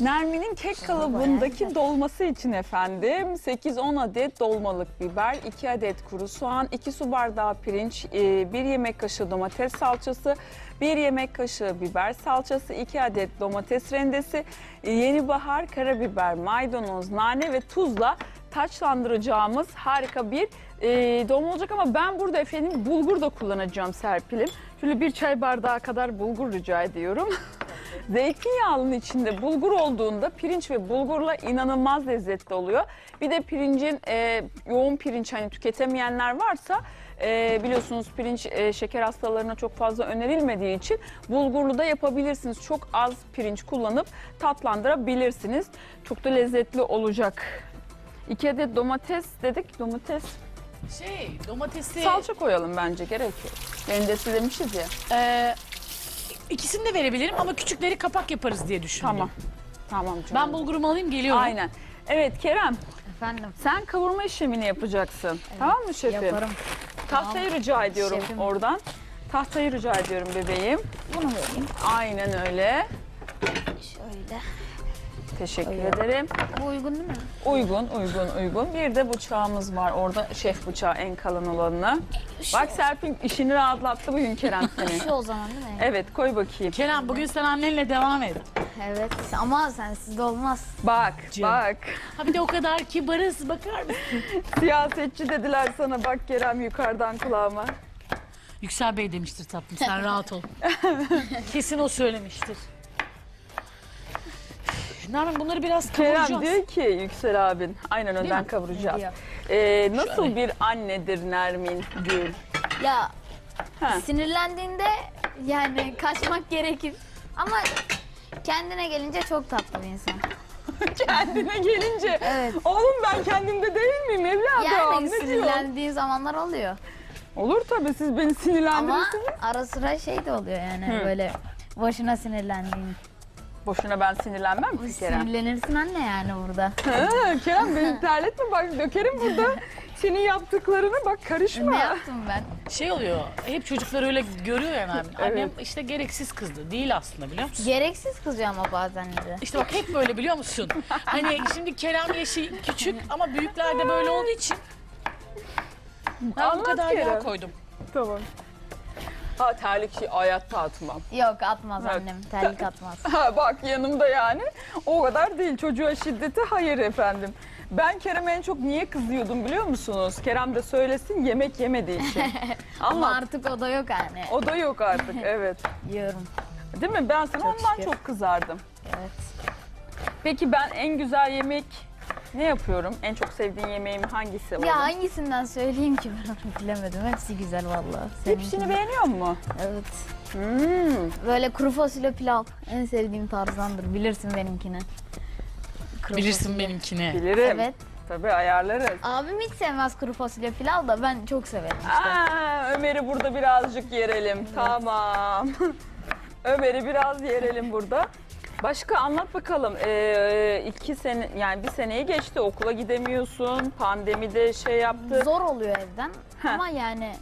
Nermin'in kek kalıbındaki dolması için efendim 8-10 adet dolmalık biber, 2 adet kuru soğan, 2 su bardağı pirinç, 1 yemek kaşığı domates salçası, 1 yemek kaşığı biber salçası, 2 adet domates rendesi, e, yeni bahar, karabiber, maydanoz, nane ve tuzla taçlandıracağımız harika bir e, dolma olacak ama ben burada efendim bulgur da kullanacağım Serpil'im. Şöyle bir çay bardağı kadar bulgur rica ediyorum. Zeytinyağının içinde bulgur olduğunda pirinç ve bulgurla inanılmaz lezzetli oluyor. Bir de pirincin e, yoğun pirinç hani tüketemeyenler varsa e, biliyorsunuz pirinç e, şeker hastalarına çok fazla önerilmediği için bulgurlu da yapabilirsiniz. Çok az pirinç kullanıp tatlandırabilirsiniz. Çok da lezzetli olacak. İki adet domates dedik. Domates Şey domatesi salça koyalım bence gerek yok. Rendesi demişiz ya. e, ikisini de verebilirim ama küçükleri kapak yaparız diye düşündüm. Tamam. Tamam canım. Ben bulgurumu alayım geliyorum. Aynen. Evet Kerem Efendim sen kavurma işlemini yapacaksın. Tamam mı şefim? yaparım. Tahtayı rica ediyorum Şefim. oradan. Tahtayı rica ediyorum bebeğim. Bunu vereyim. Aynen öyle. Şöyle. Teşekkür ederim. Bu uygun değil mi? Uygun, uygun, uygun. Bir de bıçağımız var orada. Şef bıçağı en kalın olanını. Bak Serpil işini rahatlattı bugün Kerem seni. Şu o zaman değil mi? Evet koy bakayım. Kerem bugün sen annenle devam et. Evet. Ama sensiz de olmaz. Bak, Canım. bak. Ha bir de o kadar kibarız bakar mısın? Siyasetçi dediler sana bak Kerem yukarıdan kulağıma. Yüksel Bey demiştir tatlım sen rahat ol. Kesin o söylemiştir. Nermin bunları biraz kavuracağız. Kerem diyor ki Yüksel abin. Aynen önden mi? kavuracağız. Diyor. Ee, nasıl Şöyle. bir annedir Nermin Gül? Ya Ha. sinirlendiğinde yani kaçmak gerekir. Ama kendine gelince çok tatlı bir insan. Kendine gelince. Evet. Oğlum ben kendimde değil miyim evladım? Yani ne diyor? sinirlendiği zamanlar oluyor. Olur tabii siz beni Ama sinirlendirirsiniz. ara sıra şey de oluyor yani Hı. böyle boşuna sinirlendiğin. Boşuna ben sinirlenmem ki Kerem. Sinirlenirsin anne yani burada. Ha, Kerem beni terletme bak dökerim burada. Senin yaptıklarını bak karışma. ne yaptım ben? Şey oluyor hep çocuklar öyle görüyor ya Nermin. Annem Evet. işte gereksiz kızdı. Değil aslında biliyor musun? Gereksiz kızıyor ama bazen de. İşte bak hep böyle biliyor musun? Hani şimdi Kerem yaşı küçük ama büyükler de böyle olduğu için ben bu Anlat kadar yağ Kerem. koydum. Tamam. Ha terlik şey hayatta atmam. Yok atmaz Evet. annem. Terlik atmaz. Ha bak yanımda yani. O kadar değil. Çocuğa şiddeti hayır efendim. Ben Kerem'e en çok niye kızıyordum biliyor musunuz? Kerem de söylesin yemek yemediği için. Ama Anlat. artık o da yok anne. O da yok artık evet. Yiyorum. Değil mi? Ben sana Çok ondan şükür. çok kızardım. Evet. Peki ben en güzel yemek ne yapıyorum? En çok sevdiğin yemeğim hangisi? oğlum? Ya hangisinden söyleyeyim ki ben onu bilemedim. Hepsi güzel vallahi. Hepsini beğeniyor mu? Evet. Hmm. Böyle kuru fasulye pilav en sevdiğim tarzdandır. Bilirsin benimkini. Kuru Bilirsin fasulye. benimkini. Bilirim. Evet. Tabii ayarlarız. Abim hiç sevmez kuru fasulye pilav da ben çok severim işte. Aa, Ömer'i burada birazcık yerelim. Tamam. Ömer'i biraz yerelim burada. Başka anlat bakalım. Ee, iki sene yani bir seneyi geçti okula gidemiyorsun. Pandemide şey yaptı. Zor oluyor evden Heh. ama yani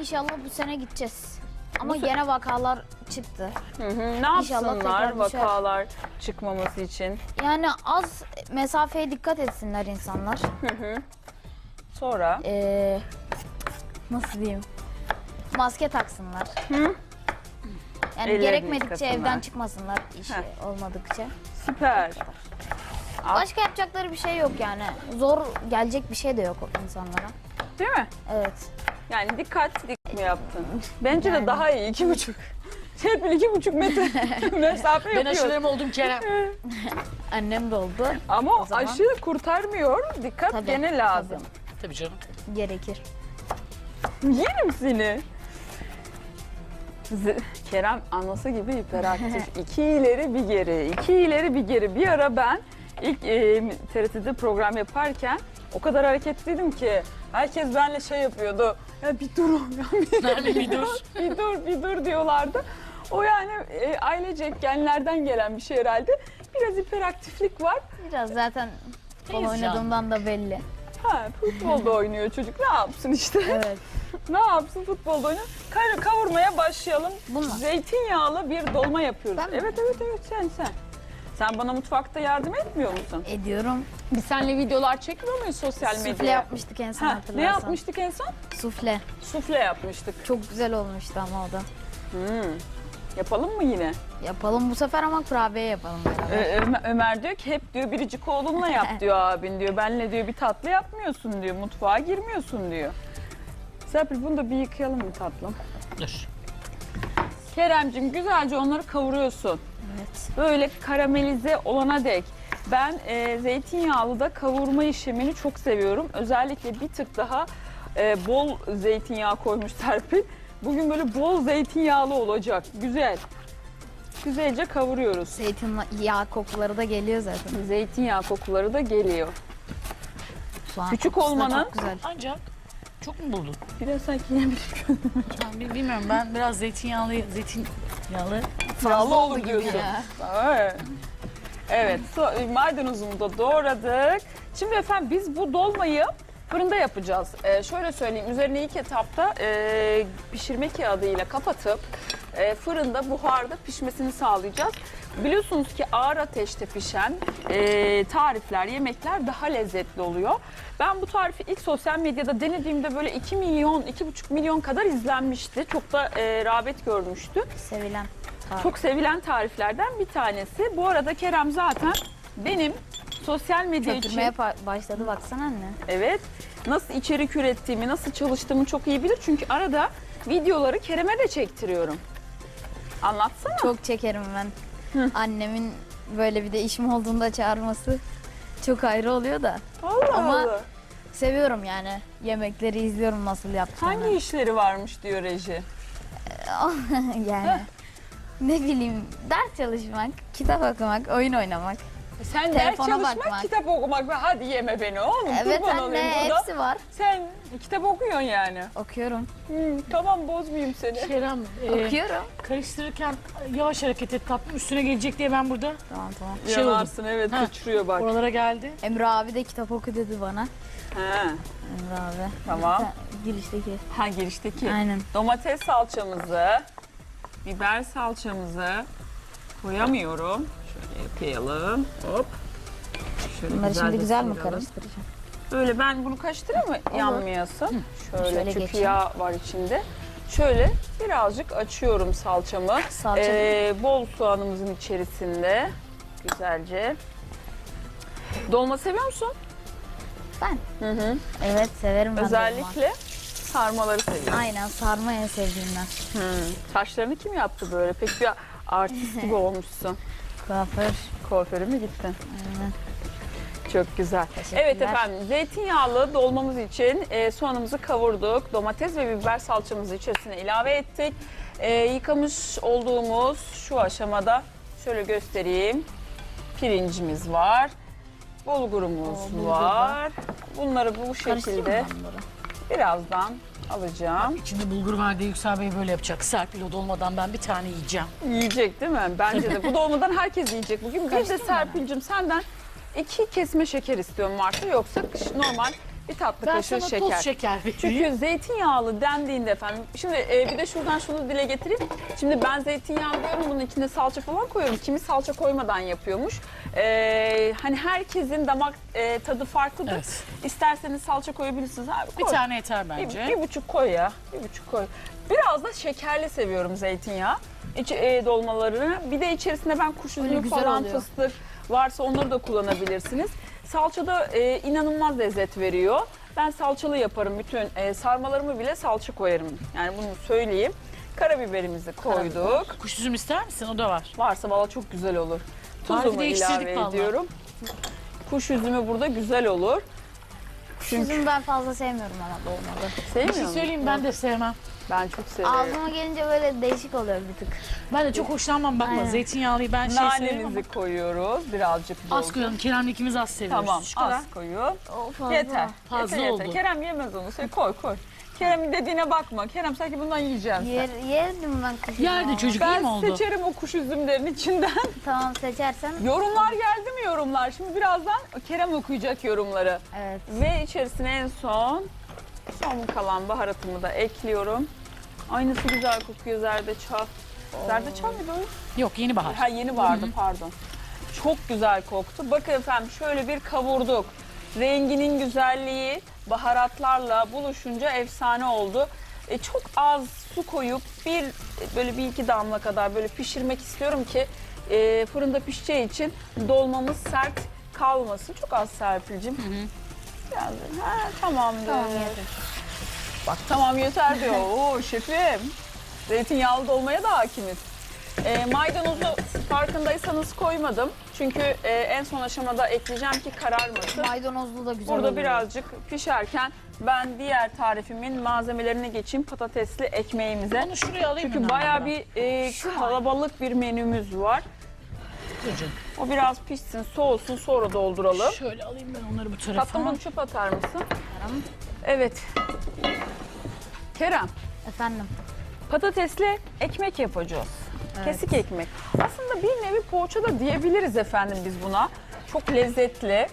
inşallah bu sene gideceğiz. Ama Bu gene vakalar çıktı. Hı hı. Ne İnşallah yapsınlar tekrar düşer. vakalar çıkmaması için? Yani az mesafeye dikkat etsinler insanlar. Hı hı. Sonra Ee, nasıl diyeyim? Maske taksınlar. Hı. Yani Ellerini gerekmedikçe yıkasınlar. evden çıkmasınlar iş Heh. olmadıkça. süper. Başka yapacakları bir şey yok yani. Zor gelecek bir şey de yok insanlara. Değil mi? Evet. Yani dikkat dik mi yaptın? Bence de Yani. daha iyi iki buçuk. Serpil iki buçuk metre mesafe Ben yapıyor. aşılarım oldum Kerem. Annem de oldu. Ama O zaman- aşı kurtarmıyor. Dikkat Tabii, gene lazım. Tabii canım. Gerekir. Yerim seni. Kerem anası gibi hiperaktif. iki ileri bir geri, iki ileri bir geri. Bir ara ben ilk e, TRT'de program yaparken o kadar hareketliydim ki herkes benimle şey yapıyordu. Ya bir dur, ya bir, Nermin bir dur. bir dur, bir dur diyorlardı. O yani e, ailecek genlerden gelen bir şey herhalde. Biraz hiperaktiflik var. Biraz zaten futbol Teyze oynadığımdan da belli. Ha, futbolda oynuyor çocuk. Ne yapsın işte? Evet. Ne yapsın futbolda oynuyor? Kar- Kavurmaya başlayalım. Bununla. Zeytinyağlı bir dolma yapıyoruz. Ben mi? evet evet evet sen sen. Sen bana mutfakta yardım etmiyor musun? Ediyorum. Biz seninle videolar çekmiyor muyuz sosyal medyaya? Sufle yapmıştık en son Ha, ne hatırlarsan. yapmıştık en son? Sufle. Sufle yapmıştık. Çok güzel olmuştu ama o da. Hmm. Yapalım mı yine? Yapalım bu sefer ama kurabiye yapalım beraber. Ö- Ömer, Ömer diyor ki hep diyor biricik oğlunla yap diyor abin diyor. Benle diyor bir tatlı yapmıyorsun diyor. Mutfağa girmiyorsun diyor. Serpil bunu da bir yıkayalım mı tatlım? Dur. Keremcim güzelce onları kavuruyorsun. Evet. Böyle karamelize olana dek. Ben e, zeytinyağlı da kavurma işlemini çok seviyorum. Özellikle bir tık daha e, bol zeytinyağı koymuş Serpil. Bugün böyle bol zeytinyağlı olacak. Güzel. Güzelce kavuruyoruz. Zeytin yağ kokuları da geliyor zaten. Zeytinyağı kokuları da geliyor. Soğan Küçük kokusu da olmanın- Çok güzel. Ancak çok mu buldun? Biraz sanki yemiş. Ben bi- bilmiyorum ben biraz zeytinyağlı, zeytinyağlı Yağlı gibi diyorsun. ya. Evet. Evet, so- maydanozumu da doğradık. Şimdi efendim biz bu dolmayı fırında yapacağız. Ee, şöyle söyleyeyim, üzerine ilk etapta e, pişirme kağıdıyla kapatıp e, fırında buharda pişmesini sağlayacağız. Biliyorsunuz ki ağır ateşte pişen e, tarifler, yemekler daha lezzetli oluyor. Ben bu tarifi ilk sosyal medyada denediğimde böyle 2 milyon, 2,5 milyon kadar izlenmişti. Çok da e, rağbet görmüştü. Sevilen. tarif. Çok sevilen tariflerden bir tanesi. Bu arada Kerem zaten benim sosyal medya için Köpürmeye pa- başladı baksana anne. evet nasıl içerik ürettiğimi, nasıl çalıştığımı çok iyi bilir. Çünkü arada videoları Kerem'e de çektiriyorum. Anlatsana. Çok çekerim ben. Annemin böyle bir de işim olduğunda çağırması çok ayrı oluyor da. Allah Ama- Allah. Seviyorum yani. Yemekleri izliyorum nasıl yaptığını. Hangi işleri varmış diyor reji. yani. ne bileyim ders çalışmak, kitap okumak, oyun oynamak. Sen ders Telefona çalışmak, bakmak. kitap okumak ve hadi yeme beni oğlum. Evet kurban anne olayım burada. hepsi var. Sen kitap okuyorsun yani. Okuyorum. Hı, tamam bozmayayım seni. Kerem e, Okuyorum. karıştırırken yavaş hareket et tatlım üstüne gelecek diye ben burada Tamam tamam. şey. Yanarsın evet Ha. sıçrıyor bak. oralara geldi. Emre abi de kitap oku dedi bana. Ha, Emre abi. Tamam. Girişteki. ha girişteki. Aynen. Domates salçamızı, biber salçamızı koyamıyorum. Şöyle yapalım. Hop. Şöyle Bunları şimdi güzelce güzel mi sıyıralım. karıştıracağım? Böyle ben bunu karıştırayım mı? Yanmayasın. Şöyle, Şöyle çünkü geçeyim. yağ var içinde. Şöyle birazcık açıyorum salçamı. Salça Ee, bol soğanımızın içerisinde. Güzelce. Dolma seviyor musun? Ben. Hı hı. Evet severim ben dolma. Özellikle sarmaları seviyorum. Aynen sarma en sevdiğimden. Hı. Saçlarını kim yaptı böyle? Pek bir artist gibi olmuşsun. Kuaför. Kuaföre mi gittin? Aynen. Çok güzel. Evet efendim zeytinyağlı dolmamız için e, soğanımızı kavurduk. Domates ve biber salçamızı içerisine ilave ettik. E, yıkamış olduğumuz şu aşamada şöyle göstereyim. Pirincimiz var. Bulgurumuz bulgur var. Bunları bu şekilde birazdan alacağım. İçinde bulgur var diye Yüksel Bey böyle yapacak. Serpil o dolmadan ben bir tane yiyeceğim. Yiyecek değil mi? Bence de. Bu dolmadan herkes yiyecek bugün. Bir de Serpil'cim senden iki kesme şeker istiyorum Marta. Yoksa normal bir tatlı Ben kaşığı sana şeker. toz şeker vereyim. Çünkü zeytinyağlı dendiğinde efendim, şimdi e, bir de şuradan şunu dile getireyim. Şimdi ben zeytinyağı diyorum, bunun içine salça falan koyuyorum. Kimi salça koymadan yapıyormuş. E, hani herkesin damak e, tadı farklıdır. Evet. İsterseniz salça koyabilirsiniz. Abi, Bir koy. tane yeter Bir, bence. bir buçuk koy ya, bir buçuk koy. Biraz da şekerli seviyorum zeytinyağı. İç, e, dolmalarını. Bir de içerisine ben kuş Öyle üzümü güzel falan oluyor. fıstık varsa onları da kullanabilirsiniz. Salça da e, inanılmaz lezzet veriyor. Ben salçalı yaparım bütün e, sarmalarımı bile salça koyarım. Yani bunu söyleyeyim. Karabiberimizi koyduk. Kuş üzüm ister misin? O da var. Varsa valla çok güzel olur. Tuzumu ilave vallahi. ediyorum. Kuş üzümü burada güzel olur. Çünkü Üzüm ben fazla sevmiyorum ama dolmada. Bir sevmiyor şey musun? söyleyeyim ben de sevmem. Ben çok severim. Ağzıma gelince böyle değişik oluyor bir tık. Ben de çok hoşlanmam bakma. Aynen. Zeytinyağlıyı ben şey ama. Nanemizi koyuyoruz. Birazcık bol. Az koyalım. Kerem'le ikimiz az seviyoruz. Tamam Şu kadar. az koyun. O fazla. Yeter. Fazla yeter, oldu. yeter. Kerem yemez onu. Sen koy koy. Kerem'in dediğine bakma. Kerem sanki bundan yiyeceksin sen. Yer, yerdim ben kuş üzümü Yerdi çocuk iyi mi Ben oldu? seçerim o kuş üzümlerin içinden. Tamam seçersen. yorumlar geldi mi yorumlar? Şimdi birazdan Kerem okuyacak yorumları. Evet. Ve içerisine en son son kalan baharatımı da ekliyorum. Ay nasıl güzel kokuyor zerdeçal. Zerdeçal mıydı o? Yok yeni bahar. Ha yeni vardı pardon. Çok güzel koktu. Bakın efendim şöyle bir kavurduk. Renginin güzelliği baharatlarla buluşunca efsane oldu. E, çok az su koyup bir böyle bir iki damla kadar böyle pişirmek istiyorum ki e, fırında pişeceği için dolmamız sert kalmasın. Çok az Serpil'cim. Biraz Ha, tamamdır. Tamam yeter. Bak tamam yeter diyor. Oo şefim. Zeytinyağlı dolmaya da hakimiz. E, maydanozu farkındaysanız koymadım. Çünkü e, en son aşamada ekleyeceğim ki kararmasın. Maydanozlu da güzel Burada oluyor. birazcık pişerken ben diğer tarifimin malzemelerine geçeyim. Patatesli ekmeğimize. Onu şuraya alayım Çünkü bayağı bir e, kalabalık bir menümüz var. Canım. O biraz pişsin, soğusun sonra dolduralım. Şöyle alayım ben onları bu tarafa. Tatlım bunu çöp atar mısın? Kerem. Evet. Kerem, Efendim. patatesli ekmek yapacağız. Kesik ekmek. Aslında bir nevi poğaça da diyebiliriz efendim biz buna. Çok lezzetli.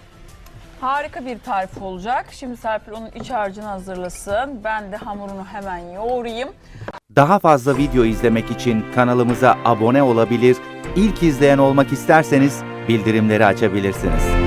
Harika bir tarif olacak. Şimdi Serpil onun iç harcını hazırlasın. Ben de hamurunu hemen yoğurayım. Daha fazla video izlemek için kanalımıza abone olabilir, ilk izleyen olmak isterseniz bildirimleri açabilirsiniz.